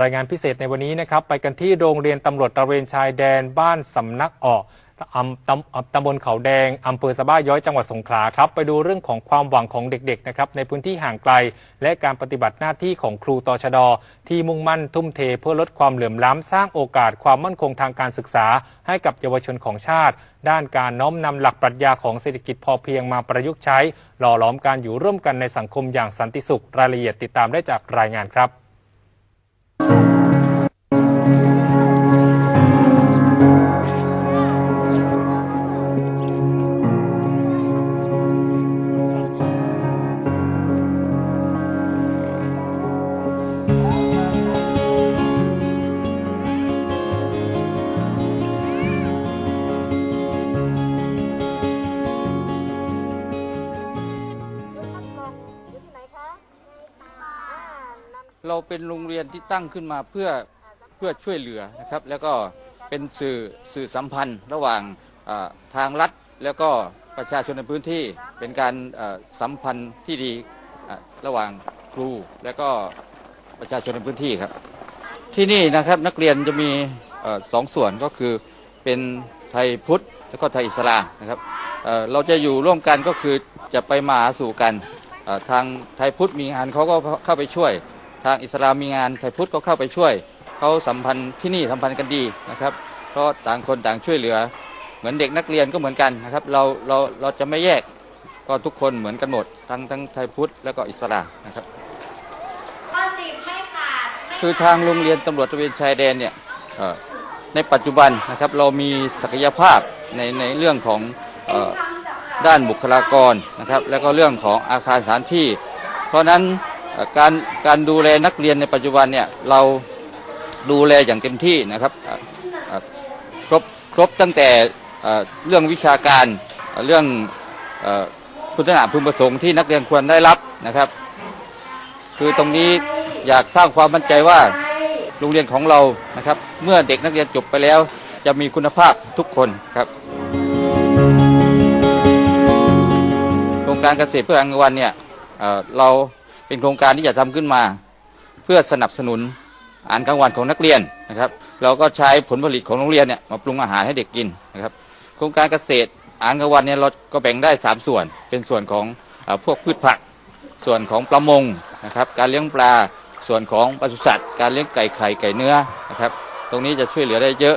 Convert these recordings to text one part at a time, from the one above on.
รายงานพิเศษในวันนี้นะครับ ไปกันที่โรงเรียนตำรวจตระเวนชายแดนบ้านสำนักออกอำตำตำบลเขาแดงอำเภอสะบ้าย้อยจังหวัดสงขลาครับ ไปดูเรื่องของความหวังของเด็กๆนะครับในพื้นที่ห่างไกล และการปฏิบัติหน้าที่ของครูตชด ที่มุ่งมั่นทุ่มเทเพื่อลดความเหลื่อมล้ำสร้างโอกาสความมั่นคงทางการศึกษา ให้กับเยาวชนของชาติ ด้านการน้อมนำหลักปรัชญาของเศรษฐกิจพอเพียงมาประยุกต์ใช้ หล่อหลอมการอยู่ร่วมกันในสังคมอย่างสันติสุขรายละเอียดติดตามได้จากรายงานครับ เราเป็นโรงเรียนที่ตั้งขึ้นมาเพื่อเพื่อช่วยเหลือนะครับ แล้วก็เป็นสื่อสื่อสัมพันธ์ระหว่างทางรัฐแล้วก็ประชาชนในพื้นที่เป็นการสัมพันธ์ที่ดีระหว่างครูและก็ประชาชนในพื้นที่ครับ ที่นี่นะครับนักเรียนจะมีอ่อสองส่วนก็คือเป็นไทยพุทธแล้วก็ไทยอิสลามนะครับเราจะอยู่ร่วมกันก็คือจะไปมาสู่กันทางไทยพุทธมีงานเขาก็เข้าไปช่วย ทางอิสลามมีงานไทยพุทธก็เข้าไปช่วย เขาสัมพันธ์ที่นี่สัมพันธ์กันดีนะครับเพราะต่างคนต่างช่วยเหลือ เหมือนเด็กนักเรียนก็เหมือนกันนะครับเราเราเราจะไม่แยกก็ทุกคนเหมือนกันหมดทั้งทั้งไทยพุทธแล้วก็อิสลามนะครับข้อสิบไม่ขาดไม่คือทางโรงเรียนตำรวจตระเวนชายแดนเนี่ยเอ่อในปัจจุบันนะครับเรามีศักยภาพในในเรื่องของเอ่อด้านบุคลากรนะครับ แล้วก็เรื่องของอาคารสถานที่ เพราะฉะนั้นเอ่อ การการดูแลนักเรียนในปัจจุบันเนี่ยเราดูแลอย่างเต็มที่นะครับครบครบตั้งแต่เรื่องวิชาการเรื่องคุณลักษณะพึงประสงค์ที่นักเรียนควรได้รับนะครับ คือตรงนี้อยากสร้างความมั่นใจว่าโรงเรียนของเรานะครับ เมื่อเด็กนักเรียนจบไปแล้ว จะมีคุณภาพทุกคนครับโครงการเกษตรเพื่ออาหารกลางวันเนี่ยเรา เป็นโครงการที่จะทำขึ้นมา เพื่อสนับสนุนอาหารกลางวันของนักเรียนนะครับ เราก็ใช้ผลผลิตของโรงเรียนเนี่ยมาปรุงอาหารให้เด็กกินนะครับ โครงการเกษตรอาหารกลางวันเนี่ยเราก็แบ่งได้ 3 ส่วน เป็นส่วนของอพวกพืชผัก ส่วนของประมงนะครับ การเลี้ยงปลา ส่วนของปศุสัตว์ การเลี้ยงไก่ไข่ไก่เนื้อนะครับ ตรงนี้จะช่วยเหลือได้เยอะ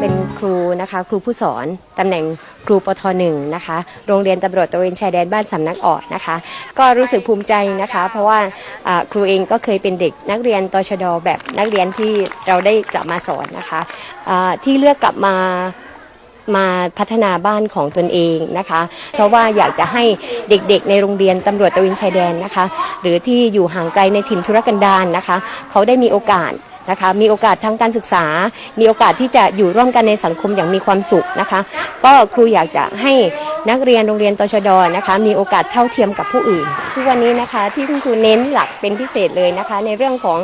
เป็นครูนะคะครูผู้สอนตำแหน่ง ครูปทหนึ่งนะคะ โรงเรียนตำรวจตระเวนชายแดนบ้านสำนักออดนะคะ ก็รู้สึกภูมิใจนะคะ เพราะว่าครูเองก็เคยเป็นเด็กนักเรียนตชดแบบนักเรียนที่เราได้กลับมาสอนนะคะอ่าที่เลือกกลับมามาพัฒนาบ้านของตนเองนะคะ เพราะว่าอยากจะให้เด็กๆ ในโรงเรียนตำรวจตะเวนชายแดนนะคะ หรือที่อยู่ห่างไกลในถิ่นธุรกันดารนะคะ เขาได้มีโอกาส นะคะมีโอกาสทางการศึกษา มีโอกาสที่จะอยู่ร่วมกันในสังคมอย่างมีความสุขนะคะ ก็ครูอยากจะให้นักเรียนโรงเรียนตชดนะคะมีโอกาสเท่าเทียมกับผู้อื่น ทุกวันนี้นะคะที่คุณครูเน้นหลักเป็นพิเศษเลยนะคะ ในเรื่องของ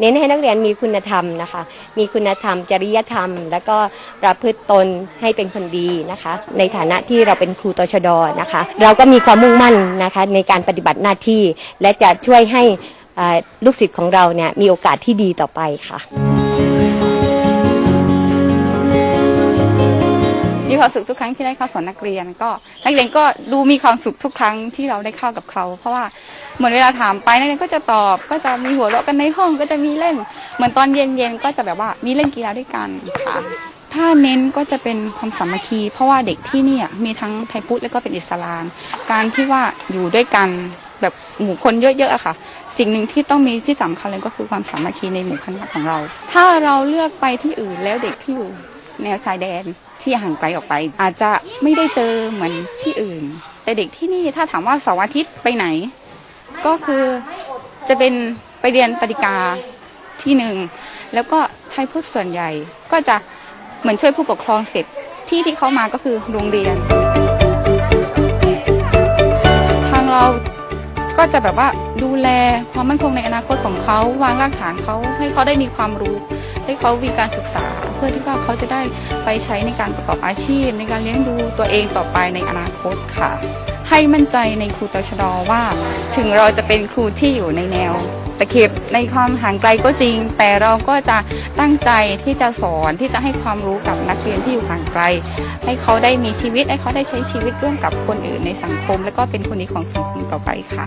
เน้นให้นักเรียนมีคุณธรรมนะคะ มีคุณธรรม จริยธรรม แล้วก็ประพฤติตนให้เป็นคนดีนะคะ ในฐานะที่เราเป็นครูตชดนะคะ เราก็มีความมุ่งมั่นนะคะในการปฏิบัติหน้าที่ และจะช่วยให้ ลูกศิษย์ของเราเนี่ยมีโอกาสที่ดีต่อไปค่ะมีความสุขทุกครั้งที่ได้เข้าสอนนักเรียนก็ นักเรียนก็ดูมีความสุขทุกครั้งที่เราได้เข้ากับเขา เพราะว่าเหมือนเวลาถามไปนักเรียนก็จะตอบก็จะมีหัวเราะกันในห้องก็จะมีเล่น เหมือนตอนเย็นๆก็จะแบบว่ามีเล่นกีฬาด้วยกันค่ะถ้าเน้นก็จะเป็นความสามัคคี เพราะว่าเด็กที่นี่มีทั้งไทยพุทธและก็เป็นอิสลาม การที่ว่าอยู่ด้วยกันแบบหมู่คนเยอะๆอะค่ะ สิ่งหนึ่งที่ต้องมีที่สำคัญเลยก็คือความสามัคคีในหมู่คณะของเรา ถ้าเราเลือกไปที่อื่นแล้วเด็กที่อยู่แนวชายแดนที่ห่างไกลออกไป อาจจะไม่ได้เจอเหมือนที่อื่น แต่เด็กที่นี่ถ้าถามว่าเสาร์อาทิตย์ไปไหน ก็คือจะเป็นไปเรียนปฏิกาที่หนึ่งแล้วก็ไทยพุทธส่วนใหญ่ก็จะเหมือนช่วยผู้ปกครองเสร็จที่ที่เขามาก็คือโรงเรียน ทางเราก็จะแบบว่า ดูแลความมั่นคงในอนาคตของเขาวางรากฐานเขาให้เขาได้มีความรู้ ให้เขามีการศึกษา เพื่อที่ว่าเขาจะได้ไปใช้ในการประกอบอาชีพ ในการเลี้ยงดูตัวเองต่อไปในอนาคตค่ะ ให้มั่นใจในครูตชดว่า ถึงเราจะเป็นครูที่อยู่ในแนวตะเข็บในความห่างไกลก็จริง แต่เราก็จะตั้งใจที่จะสอนที่จะให้ความรู้กับนักเรียนที่อยู่ห่างไกล ให้เขาได้มีชีวิตให้เขาได้ใช้ชีวิตร่วมกับคนอื่นในสังคม และก็เป็นคนดีของสังคมต่อไปค่ะ